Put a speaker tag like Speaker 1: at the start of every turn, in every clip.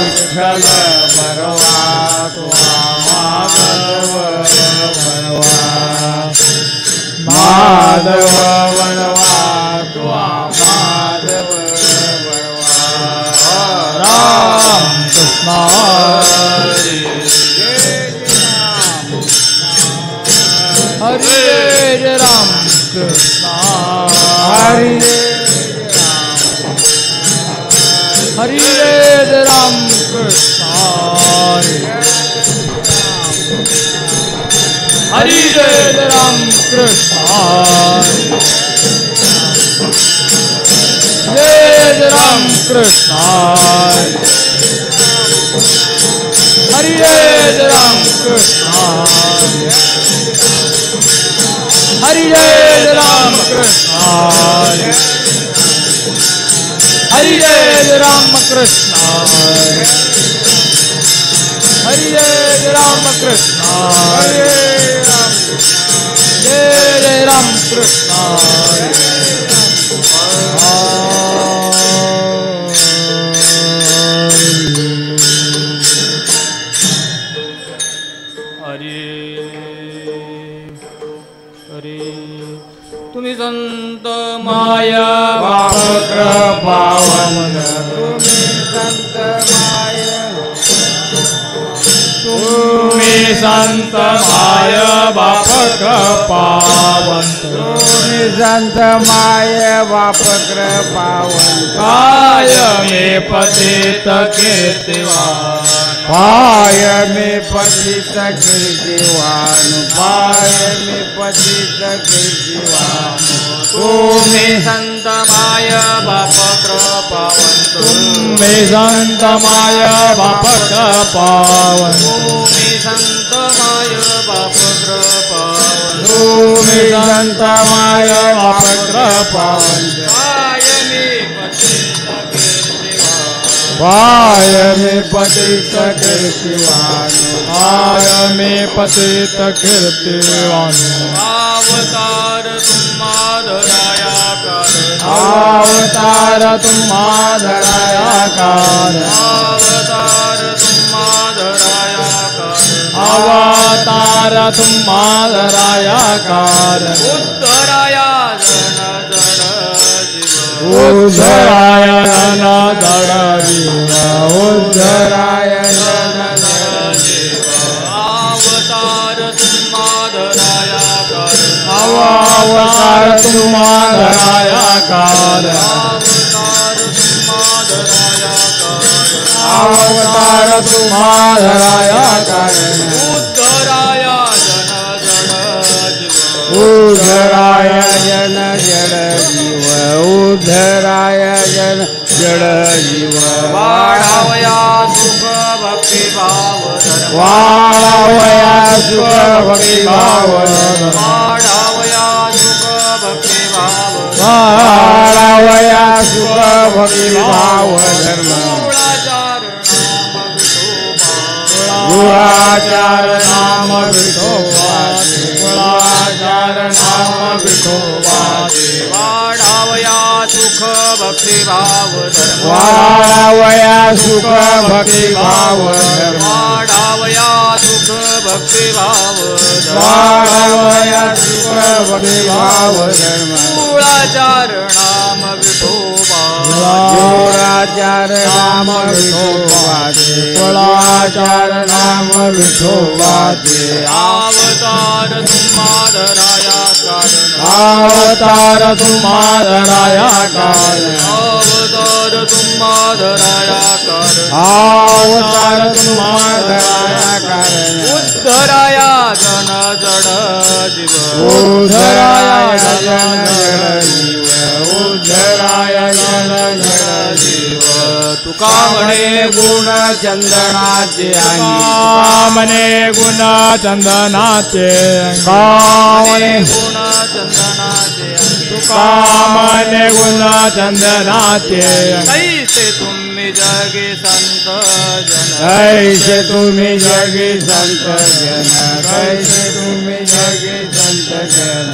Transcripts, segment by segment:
Speaker 1: विठ्ठल हरी जय राम कृष्ण हरी जय राम कृष्ण जय राम कृष्ण हरी जय राम कृष्ण हरी जय राम कृष्ण हरी जय राम कृष्ण हरी जय राम कृष्ण जय जय राम
Speaker 2: पावन संत माय बापक्र पावन.
Speaker 1: काय मे पतित कीर्तिवान.
Speaker 2: पाय मे पतित कीर्तिवान. पाय मे पतित कीर्तिवान.
Speaker 1: तुम्ही
Speaker 3: संत माय बाप कृपावंत
Speaker 1: तुम्ही संत माय बापक पावन.
Speaker 3: तुम्ही संत माय बाप
Speaker 2: संत माय पावन
Speaker 3: पाय मी पतित कीर्तिवान
Speaker 2: पाय मे पतित कीर्तिवान
Speaker 3: अवतार तुम्हादराया कारण
Speaker 2: अवतार तुम्हा धराया कार
Speaker 3: अवतार
Speaker 1: अवतार तुम्हा धराया कार
Speaker 3: उद्धराया जन जीव
Speaker 1: उद्धराय
Speaker 2: उद्धराय
Speaker 3: अवतार तुम्हादराया कारण
Speaker 1: अवतार तुम्हा धराया कार
Speaker 3: अवतार कारण उद्धराया जीव
Speaker 2: उद्धराय जन जड जीव उद्धराय जन जड जीव.
Speaker 3: वाढावया सुख भक्ती भाव
Speaker 2: वाळावया सुख भक्ती भाव
Speaker 3: वाढावया सुख भक्ती भाव
Speaker 2: वाळावया सुख भक्ती भाव धर्म
Speaker 3: गुळाचार नाम विठोबा.
Speaker 1: नाम विठोबाचे
Speaker 3: वाढावया सुख भक्ती भाव
Speaker 2: वाळावया सुख भक्ती भाव
Speaker 3: वाढावया सुख भक्ती भाव
Speaker 2: वाळावया सुख भक्ती भाव धर्म
Speaker 3: गुळाचार
Speaker 2: जोराचार नाम विठोबाचे कुळाचार नाम विठोबाचे
Speaker 3: अवतार तुम्हादराया कारण
Speaker 1: अवतार तुम्हा धराया कारण
Speaker 3: अवतार तुम्हादराया कारण
Speaker 2: अवतार तुम्हा धराया कारण
Speaker 3: उद्धराया जन जड जीव.
Speaker 2: उद्धराय जन जड जीव. उद्धराय जन जीव
Speaker 3: तुका म्हणे
Speaker 2: गुण चंदनाचे
Speaker 1: कामने गुण चंदनाचे
Speaker 2: कामने
Speaker 3: गुण चंदनाचे.
Speaker 1: कामने गुण चंदनाचे
Speaker 3: कैसे तुम्ही जगे संत जन.
Speaker 2: कैसे तुम्ही जगी संत जन. कैसे तुम्ही जगी संत जन.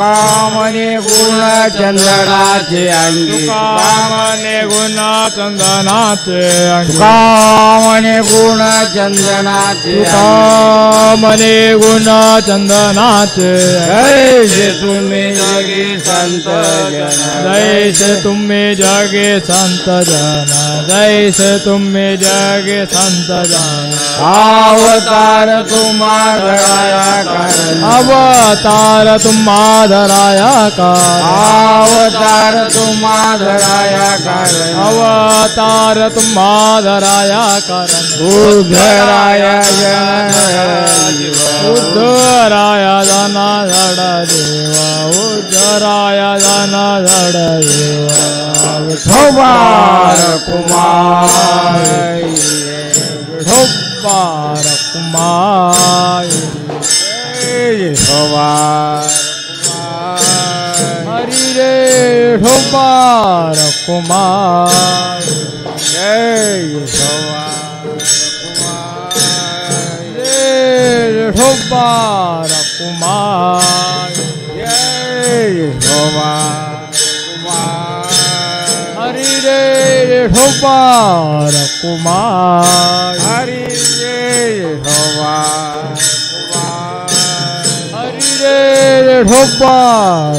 Speaker 2: म्हणे गुण चंदनाचे अंगी.
Speaker 1: कामने गुण चंदनाचे अंगी.
Speaker 2: म्हणे गुण चंदनाचे.
Speaker 1: कामने गुण चंदनाचे
Speaker 2: जैसे तुम्ही जगी संत जन
Speaker 1: जैसे तुम्ही जगे संत जन जैसे तुम्ही जगे संत जन
Speaker 2: अवतार तुम्हा घडाया कारण
Speaker 1: अवतार तुम्हा धराया कार
Speaker 2: अवतार तुम्हा घडाया कारण.
Speaker 1: अवतार तुम्हा धराया कारण.
Speaker 2: उद्धराया
Speaker 1: उद्धराया जना धड देवा उद्धराया जना धड देवा
Speaker 2: विठोबार कुमार
Speaker 1: विठोबार कुमार
Speaker 2: विठोबार
Speaker 1: रे विठोबार कुमार
Speaker 2: जय विठोबार
Speaker 1: रे विठोबार कुमार
Speaker 2: जय विठोबार
Speaker 1: हरी रे विठोबार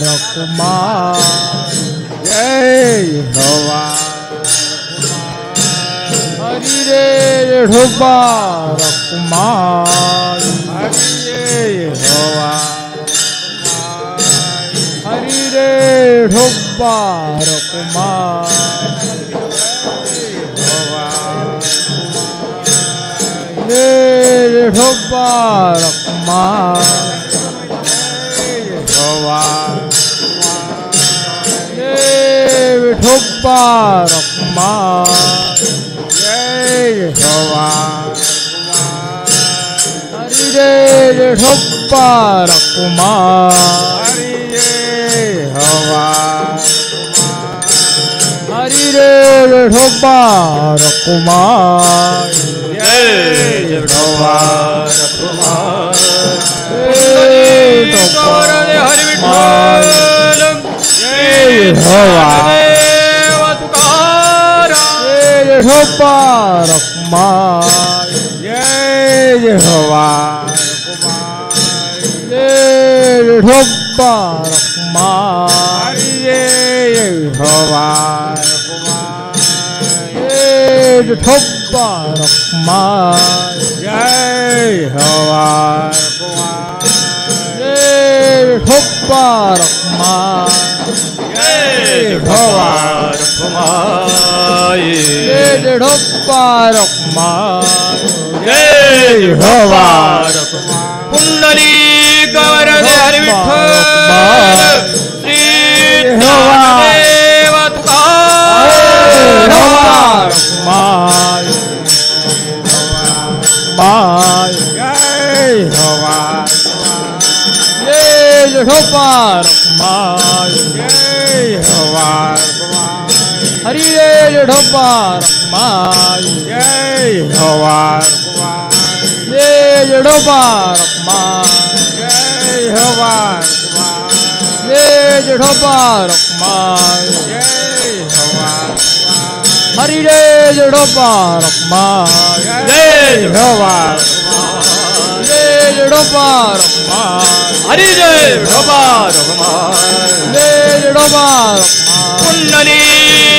Speaker 1: कुमार
Speaker 2: हरी जय विठोबार
Speaker 1: हरी रे विठोबार कुमार
Speaker 2: जय विठोबार
Speaker 1: हरी रे विठोबार कुमार
Speaker 2: हरी जय
Speaker 1: Jubba Rahman Jai Hawa Hari Jai Jubba Rahman Hari Jai Hawa Hari Jai Jubba Rahman Jai Hawa Rahman
Speaker 3: Jai Jubba Rahman Jai Hawa
Speaker 1: विठोबार Kumar विठोबार Kumar विठोबार Kumar
Speaker 2: जय हवार कुमार
Speaker 1: विठोबार कुमार
Speaker 2: हवार
Speaker 1: विठोबार कुमार
Speaker 2: जय हवार
Speaker 3: पुंडली गौरव हरी विठ्ठल श्री देव तुकाराम
Speaker 1: विठोबार कुमार कुमार
Speaker 2: जय हवार
Speaker 1: विठोबार कुमार
Speaker 2: जय हवार कुमार
Speaker 1: हरी रे विठोबार कुमार
Speaker 2: जय हवार कुमार
Speaker 1: रे विठोबार कुमार
Speaker 2: जय हवार कुमार
Speaker 1: रे विठोबार कुमार
Speaker 2: जय हवार
Speaker 1: हरी रे विठोबार कुमार
Speaker 2: जय हवार
Speaker 1: रे विठोबार कुमार
Speaker 3: हरी जय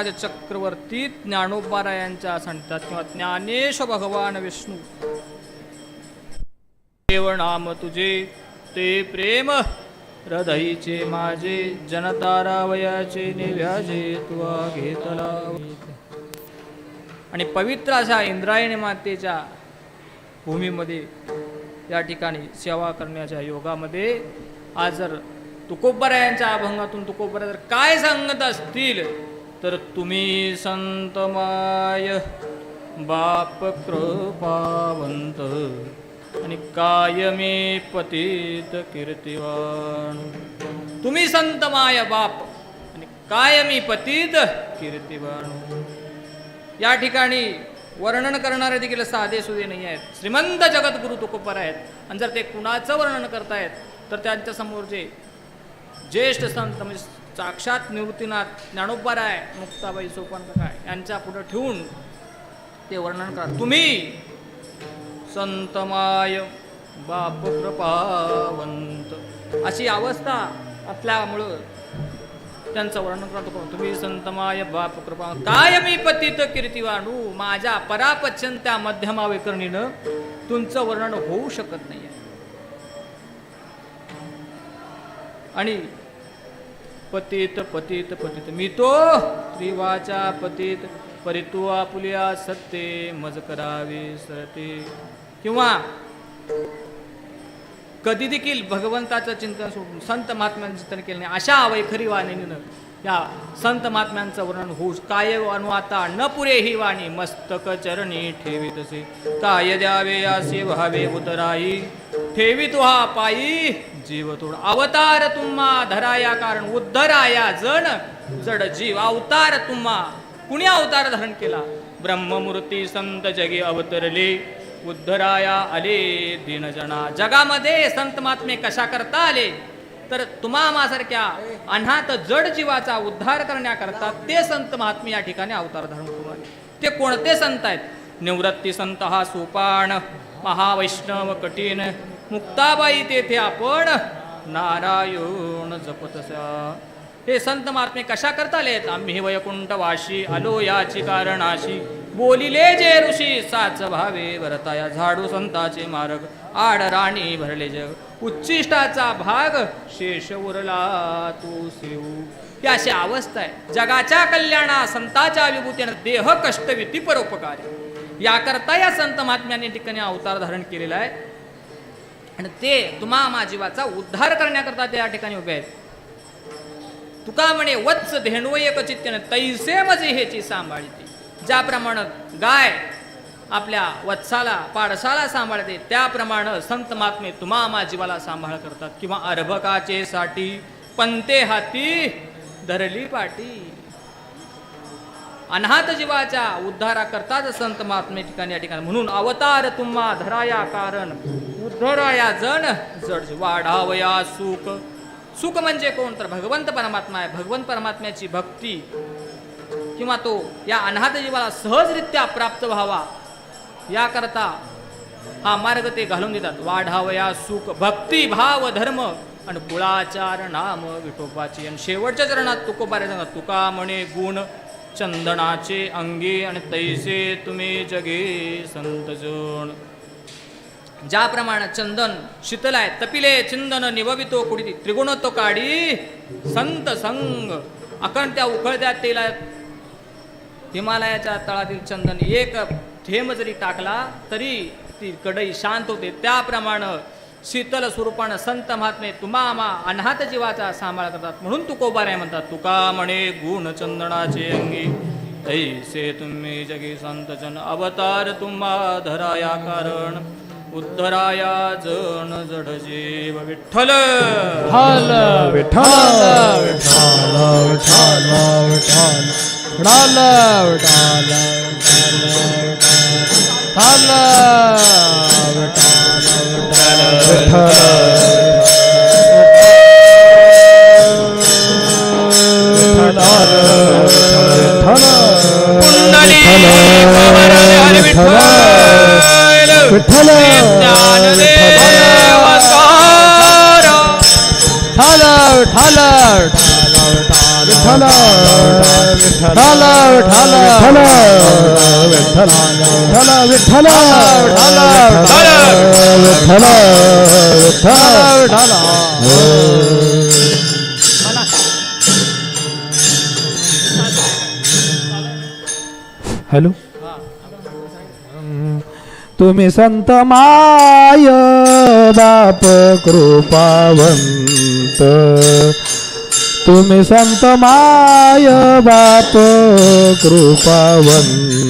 Speaker 3: महाराज चक्रवर्ती ज्ञानोबारायांच्या संतात किंवा ज्ञानेश भगवान विष्णू. देव नाम तुझे ते प्रेम हृदयीचे माझे जनतारावयाचे निव्याजे तुवा घेतला. आणि पवित्र अशा इंद्रायणी मातेच्या भूमीमध्ये या ठिकाणी सेवा करण्याच्या योगामध्ये आज जर तुकोबरायांच्या अभंगातून तुकोबराय जर काय सांगत असतील तर तुम्ही संतमाय बाप कृपावंत आणि कायमी पतित कीर्तिवान. तुम्ही संतमाय बाप आणि कायमी पतित कीर्तिवान. या ठिकाणी वर्णन करणारे देखील साधे सुधे नाही आहेत. श्रीमंत जगद्गुरु तुकोपर आहेत. आणि जर ते कुणाचं वर्णन करतायत तर त्यांच्यासमोरचे जे ज्येष्ठ संत म्हणजे साक्षात निवृत्तीनाथ ज्ञानोबाराय मुक्ताबाई सोपान काय यांच्या पुढे ठेवून ते वर्णन करा. तुम्ही संतमाय बाप कृपावंत अशी अवस्था असल्यामुळं त्यांचं वर्णन करतो तुम्ही संतमाय बाप कृपा काय मी पतित कीर्तिवाणू माझ्या परापचन त्या मध्यमा वैकरणीनं तुमचं वर्णन होऊ शकत नाही आणि पतित पतित पतित. मी तो त्रिवाचा पतित. परितो आपुल्या सत्ते मज करावे सरते. किंवा कधी देखील भगवंताचं चिंतन सोडून संत महात्म्यांचं चिंतन केलं नाही अशा वैखरी वाणीनं या संत महात्म्यांचं वर्णन होऊ काय अनुवाता न पुरे ही वाणी मस्तक चरणी ठेवी तसे काय द्यावे असे व्हावे उतराई? ठेवी तुहा पायी जीव तोड अवतार तुम्हा धराया कारण उद्धराया जण जड जीव अवतार तुम्हा. कुणी अवतार धारण केला? ब्रह्ममूर्ती संत जगी अवतरले. उद्धराया आले दिनजना. जगामध्ये संत महात्मे कशा करता आले? तर तुम्हासारख्या अनाथ जड जीवाचा उद्धार करण्याकरता ते संत महात्मे या ठिकाणी अवतार धारण करून आले ते कोणते संत आहेत? निवृत्ती संत हा सोपान महावैष्णव कठीण. मुक्ताबाई तेथे आपण नारायण जपतसा. हे संत महात्मे कशा करता आलेत आम्ही वैकुंठ वाशी आलो याची कारणाशी. बोलिले जे ऋषी साच भावे वरताया झाडू संताचे मार्ग. आड राणी भरले जग. उच्चिष्टाचा भाग शेष उरला तू सेऊ. ही अशी अवस्था आहे. जगाच्या कल्याणा संताच्या विभूतीने देह कष्टविती परोपकार. याकरता या संत महात्म्यांनी ठिकाणी अवतार धारण केलेला आहे. आणि ते तुम्हा माझीवाचा उद्धार करण्याकरता त्या ठिकाणी उभे आहेत. तुका म्हणे वत्स धेणू एक तैसे मजे हेची सांभाळते. ज्याप्रमाणे गाय आपल्या वत्साला पाडसाला सांभाळते त्याप्रमाणे संत महात्मे तुम्हा मा जीवाला सांभाळ करतात. किंवा अर्भकाचे साठी पंते हाती धरली पाटी. अनाथ जीवाच्या उद्धारा करतात संत महात्मे ठिकाणी या ठिकाणी. म्हणून अवतार तुम्हा धराया कारण उद्धराया जण जड वाढावया सुख. सुख म्हणजे कोण? तर भगवंत परमात्मा आहे. भगवंत परमात्म्याची भक्ती किंवा तो या अनाथ जीवाला सहजरित्या प्राप्त व्हावा याकरता हा मार्ग ते घालून देतात. वाढावया सुख भक्ती भाव धर्म आणि कुळाचार नाम विठोबाची. आणि शेवटच्या चरणात तुकोबारे सांगतात तुका म्हणे गुण चंदनाचे अंगी आणि तैसे तुम्ही जगे संतजन ज्याप्रमाणे चंदन शीतल आहे तपिले चिंदन निववितो कुडी त्रिगुण तो काढी संत संग अकण त्या उकळत्या तेला हिमालयाच्या तळातील चंदन एक थेंब जरी टाकला तरी ती कडई शांत होते. त्याप्रमाणे शीतल स्वरूपानं संत महात्मे तुमामा अनाथ जीवाचा सांभाळ करतात. म्हणून तुकोबारे म्हणतात. तुका म्हणे गुण चंदनाचे अंगी. ऐसे तुम्ही जगी संत जन अवतार तुम्हा धराया कारण. उद्धराया जण जड जीव विठ्ठल
Speaker 1: विठ्ठल विठ्ठल विठ्ठल विठ्ठल विठ्ठल विठ्ठल विठ्ठल विठ्ठल
Speaker 3: विठ्ठल
Speaker 1: विठ्ठल विठ्ठल विठ्ठल विठ्ठल
Speaker 4: विठ्ठल हॅलो तुम्ही संत माय बाप कृपावंत. तुम्ही संत माय बाप कृपावंत.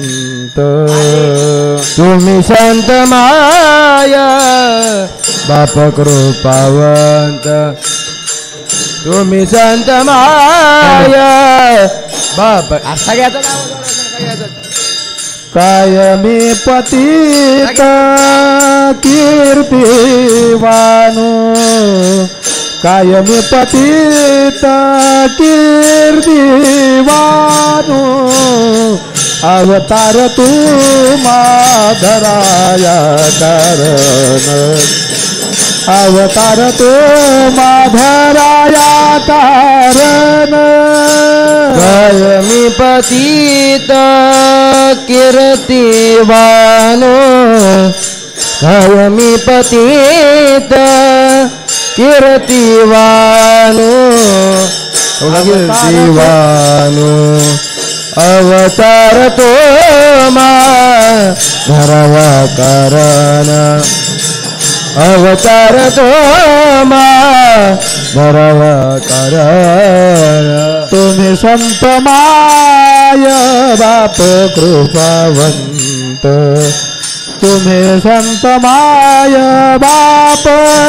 Speaker 4: शांत.
Speaker 5: तुम्ही शांत माया बाप कृपावंत. तुम्ही शांत माया बाप आता घ्यायचं काय
Speaker 4: मी पतित कीर्तिवानू कायम पतित कीर्तिवानू अवतार तू माधराया कारण. अवतार तू माधराया कारण.
Speaker 5: कायमी पतित कीर्तिवानो. कायमी पतित कीर्तिवानो कीर्तिवानो. अवतार तो मा धरवा कारण. अवतार तो मा कारण.
Speaker 4: तुम्ही संत माय बाप कृपावंत. तुम्ही संत माय बाप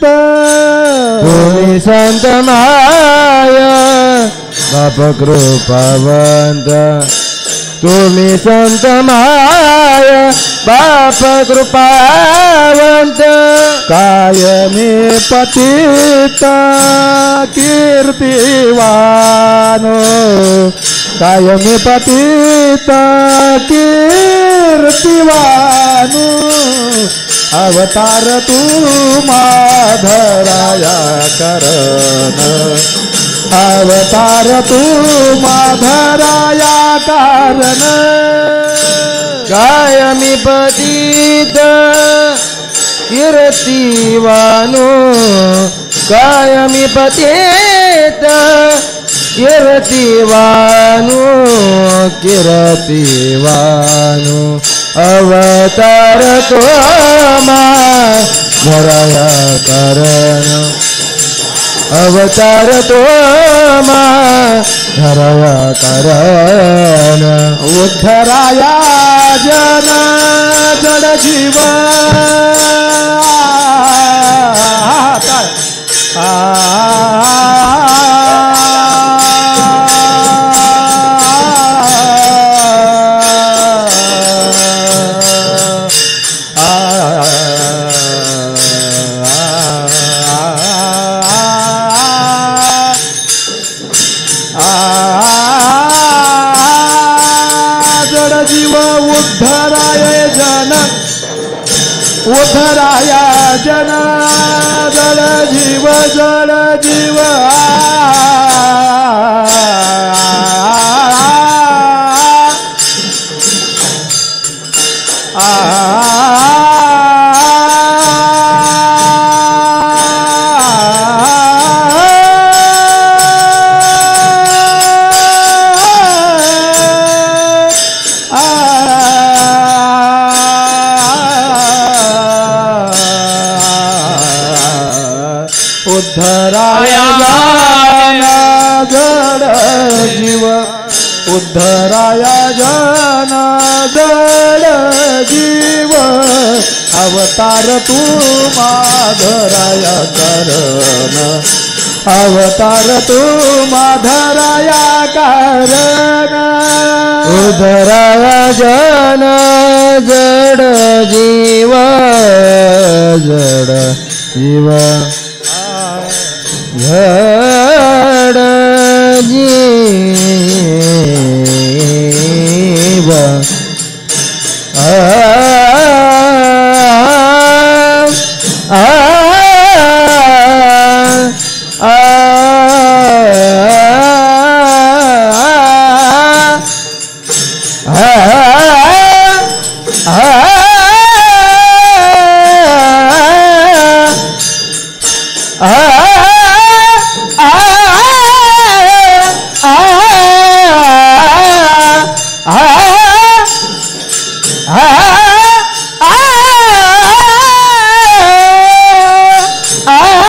Speaker 5: Santa. Bumi Santa Maya Bapak Rupa Wanda Bumi Santa Maya
Speaker 4: Bapak Rupa Wanda Kaya Nipatita Kirtiwanu, Kaya Nipatita Kirti अवतार तू माधराया करण. अवतार तू माधराया कारण.
Speaker 5: कायमी पतित कीर्तिवानो कायमी पतित कीर्तिवानो कीर्तिवानो अवतार तो मा अवतार तो मा कारण.
Speaker 4: उद्धराया जन जड जीव. आ Tatiana! उद्धराय जन जड जीव। उद्धराय जन जड जीव। अवतार तू माधराय करण। अवतार तू माधराया कारण।
Speaker 5: उदराय जन जड जीव जड जीव। जड जीव